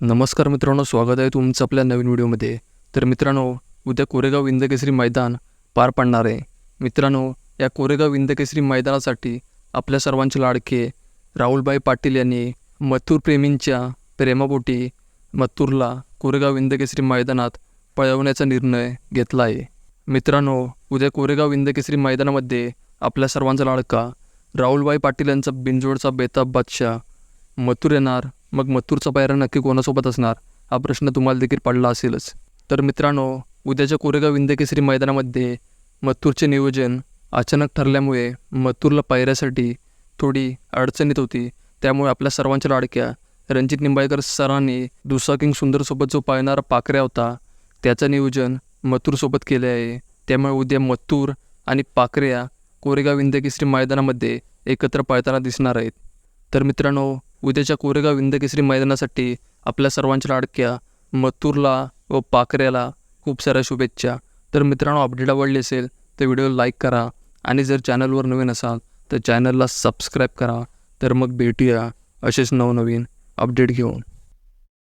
नमस्कार मित्रांनो स्वागत आहे तुमचं आपल्या नवीन व्हिडिओमध्ये. तर मित्रांनो उद्या कोरेगाव विंदकेसरी मैदान पार पडणार आहे. मित्रांनो या कोरेगाव विंदकेसरी मैदानासाठी आपल्या सर्वांचे लाडके राहुलबाई पाटील यांनी मथुर प्रेमींच्या प्रेमापोटी मथुरला कोरेगाव विंदकेसरी मैदानात पळवण्याचा निर्णय घेतला आहे. मित्रांनो उद्या कोरेगाव विंदकेसरी मैदानामध्ये आपल्या सर्वांचा लाडका राहुलबाई पाटील यांचा बिंजोडचा बेताब बादशाह मथुर येणार मग मथुरचा पायरा नक्की कोणासोबत असणार? हा प्रश्न तुम्हाला देखील पडला असेलच. तर मित्रांनो उद्याच्या कोरेगाव विंदकेसरी मैदानामध्ये मथुरचे नियोजन अचानक ठरल्यामुळे मथुरला पायऱ्यासाठी थोडी अडचणीत होती. त्यामुळे आपल्या सर्वांच्या लाडक्या रणजित निंबाळकर सरांनी दुसाकिंग सुंदरसोबत जो पाळणारा पाकऱ्या होता त्याचं नियोजन मथुरसोबत केले आहे. त्यामुळे उद्या मथुर आणि पाकऱ्या कोरेगाव इंदकेसरी मैदानामध्ये एकत्र पळताना दिसणार आहेत. तर मित्रांनो उद्याच्या कोरेगाव विंदकेसरी मैदानासाठी आपल्या सर्वांच्या लाडक्या मथुरला व पाकऱ्याला खूप साऱ्या शुभेच्छा. तर मित्रांनो अपडेट आवडली असेल तर व्हिडिओ लाईक करा आणि जर चॅनलवर नवीन असाल तर चॅनलला सबस्क्राईब करा. तर मग भेटूया असेच नवनवीन अपडेट घेऊन.